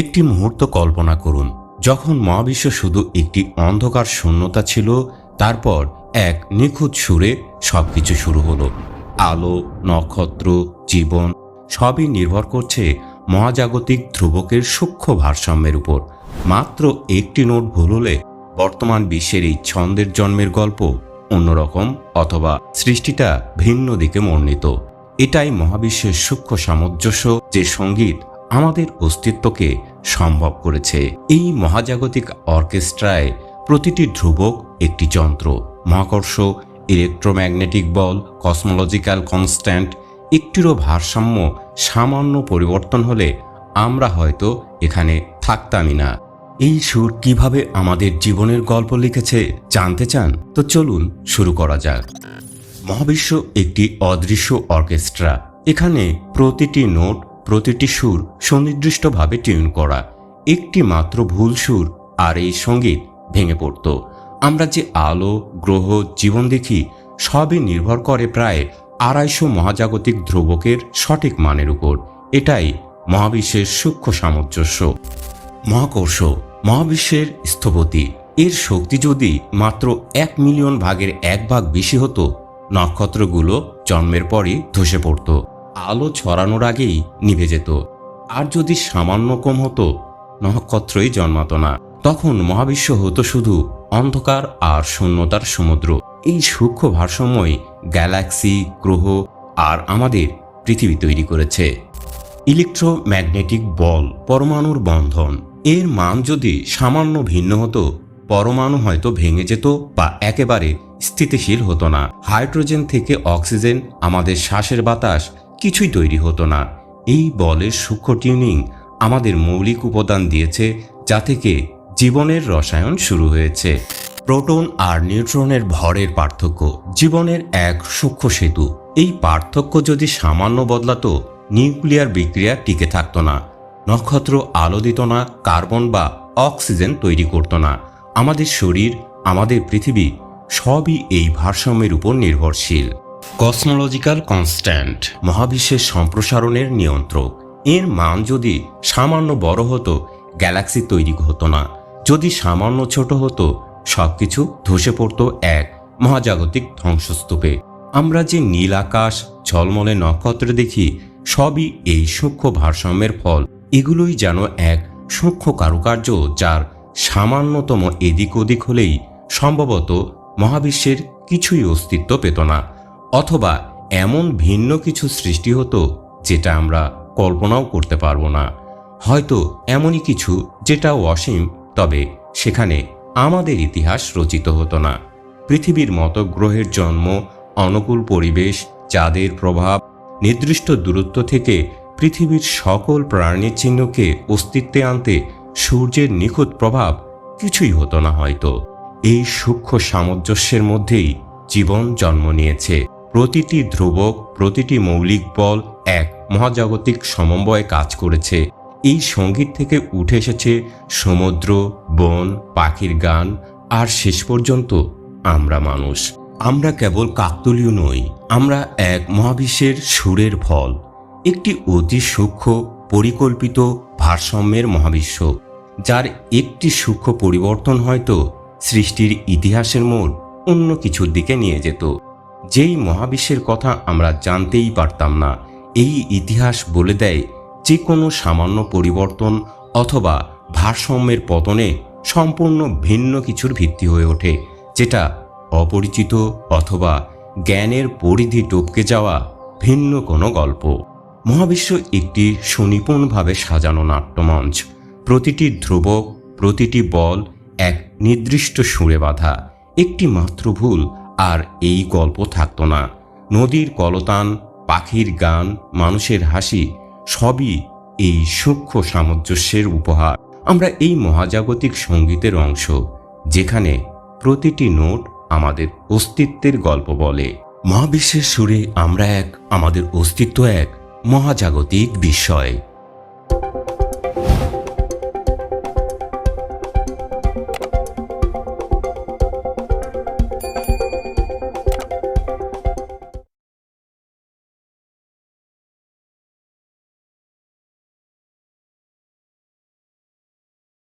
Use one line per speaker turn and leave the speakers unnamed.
একটি মুহূর্ত কল্পনা করুন, যখন মহাবিশ্ব শুধু একটি অন্ধকার শূন্যতা ছিল, তারপর এক নিখুঁত সুরে সবকিছু শুরু হলো। আলো, নক্ষত্র, জীবন, সবই নির্ভর করছে মহাজাগতিক ধ্রুবকের সূক্ষ্ম ভারসাম্যের উপর। মাত্র একটি নোট ভুল হলে বর্তমান বিশ্বের এই ছন্দের জন্মের গল্প অন্যরকম অথবা সৃষ্টিটা ভিন্ন দিকে মর্ণিত এটাই মহাবিশ্বের সূক্ষ্ম সামঞ্জস্য যে সংগীত আমাদের অস্তিত্বকে সম্ভব করেছে। এই মহাজাগতিক অর্কেস্ট্রায় প্রতিটি ধ্রুবক একটি যন্ত্র, মহাকর্ষ, ইলেকট্রোম্যাগনেটিক বল, কসমোলজিক্যাল কনস্ট্যান্ট, একটিরও ভারসাম্য সামান্য পরিবর্তন হলে আমরা হয়তো এখানে থাকতামই না। এই সুর কীভাবে আমাদের জীবনের গল্প লিখেছে, জানতে চান? তো চলুন শুরু করা যাক। মহাবিশ্ব একটি অদৃশ্য অর্কেস্ট্রা। এখানে প্রতিটি নোট প্রতিটি সুর সুনির্দিষ্টভাবে টিউন করা। একটি মাত্র ভুল সুর আর এই সংগীত ভেঙে পড়ত। আমরা যে আলো, গ্রহ, জীবন দেখি, সবই নির্ভর করে প্রায় আড়াইশো মহাজাগতিক ধ্রুবকের সঠিক মানের উপর। এটাই মহাবিশ্বের সূক্ষ্ম সামঞ্জস্য। মহাকর্ষ, মহাবিশ্বের স্থপতি। এর শক্তি যদি মাত্র এক মিলিয়ন ভাগের এক ভাগ বেশি হতো, নক্ষত্রগুলো জন্মের পরই ধসে পড়ত। আলো ছড়ানোর আগেই নিভে যেত। আর যদি সামান্য কম হতো, নক্ষত্রই জন্মাতো না। তখন মহাবিশ্ব হতো শুধু অন্ধকার আর শূন্যতার সমুদ্র। এই সূক্ষ্ম ভারসাম্যই গ্যালাক্সি, গ্রহ আর আমাদের পৃথিবী তৈরি করেছে। ইলেকট্রোম্যাগনেটিক বল পরমাণুর বন্ধন। এর মান যদি সামান্য ভিন্ন হতো, পরমাণু হয়তো ভেঙে যেত বা একেবারে স্থিতিশীল হতো না। হাইড্রোজেন থেকে অক্সিজেন, আমাদের শ্বাসের বাতাস কিছুই তৈরি হতো না। এই বলের সূক্ষ্ম টিউনিং আমাদের মৌলিক উপাদান দিয়েছে যা থেকে জীবনের রসায়ন শুরু হয়েছে। প্রোটন আর নিউট্রনের ভরের পার্থক্য, জীবনের এক সূক্ষ্ম সেতু। এই পার্থক্য যদি সামান্য বদলাতো, নিউক্লিয়ার বিক্রিয়া টিকে থাকতো না। নক্ষত্র আলো দিত না, কার্বন বা অক্সিজেন তৈরি করত না। আমাদের শরীর, আমাদের পৃথিবী সবই এই ভারসাম্যের উপর নির্ভরশীল। Cosmological constant. মহাবিশ্বের সম্প্রসারণের নিয়ন্ত্রক। এর মান যদি সামান্য বড় হতো, গ্যালাক্সি তৈরি হতো না। যদি সামান্য ছোট হতো, সবকিছু ধসে পড়তো এক মহাজাগতিক ধ্বংসস্তূপে। আমরা যে নীল আকাশ, ঝলমলে নক্ষত্র দেখি, সবই এই সূক্ষ্ম ভারসাম্যের ফল। এগুলোই যেন এক সূক্ষ্ম কারুকার্য যার সামান্যতম এদিক ওদিক হলেই সম্ভবত মহাবিশ্বের কিছুই অস্তিত্ব পেত না। অথবা এমন ভিন্ন কিছু সৃষ্টি হতো যেটা আমরা কল্পনাও করতে পারব না। হয়তো এমনই কিছু যেটা অসীম, তবে সেখানে আমাদের ইতিহাস রচিত হতো না। পৃথিবীর মতো গ্রহের জন্ম, অনুকূল পরিবেশ, চাঁদের প্রভাব, নির্দিষ্ট দূরত্ব থেকে পৃথিবীর সকল প্রাণীর চিহ্নকে অস্তিত্বে আনতে সূর্যের নিখুঁত প্রভাব কিছুই হতো না হয়তো। এই সূক্ষ্ম সামঞ্জস্যের মধ্যেই জীবন জন্ম নিয়েছে। প্রতিটি ধ্রুবক, প্রতিটি মৌলিক বল এক মহাজাগতিক সমন্বয়ে কাজ করেছে। এই সংগীত থেকে উঠে এসেছে সমুদ্র, বন, পাখির গান, আর শেষ পর্যন্ত আমরা মানুষ। আমরা কেবল কাকতলীয় নই, আমরা এক মহাবিশ্বের সুরের ফল। একটি অতি সূক্ষ্ম, পরিকল্পিত, ভারসাম্যের মহাবিশ্ব, যার একটি সূক্ষ্ম পরিবর্তন হয়তো সৃষ্টির ইতিহাসের মোড় অন্য কিছুর দিকে নিয়ে যেত। যেই মহাবিশ্বের কথা আমরা জানতেই পারতাম না, এই ইতিহাস বলে দেয় যে কোনো সামান্য পরিবর্তন অথবা ভারসাম্যের পতনে সম্পূর্ণ ভিন্ন কিছুর ভিত্তি হয়ে ওঠে, যেটা অপরিচিত অথবা জ্ঞানের পরিধি টপকে যাওয়া ভিন্ন কোনো গল্প। মহাবিশ্ব একটি সুনিপুণভাবে সাজানো নাট্যমঞ্চ। প্রতিটি ধ্রুবক, প্রতিটি বল এক নির্দিষ্ট সুরে বাঁধা, একটি মাত্র ভুল আর এই গল্প থাকতো না। নদীর কলতান, পাখির গান, মানুষের হাসি, সবই এই সূক্ষ্ম সামঞ্জস্যের উপহার। আমরা এই মহাজাগতিক সঙ্গীতের অংশ, যেখানে প্রতিটি নোট আমাদের অস্তিত্বের গল্প বলে। মহাবিশ্বের সুরে আমরা এক, আমাদের অস্তিত্ব এক মহাজাগতিক বিস্ময়।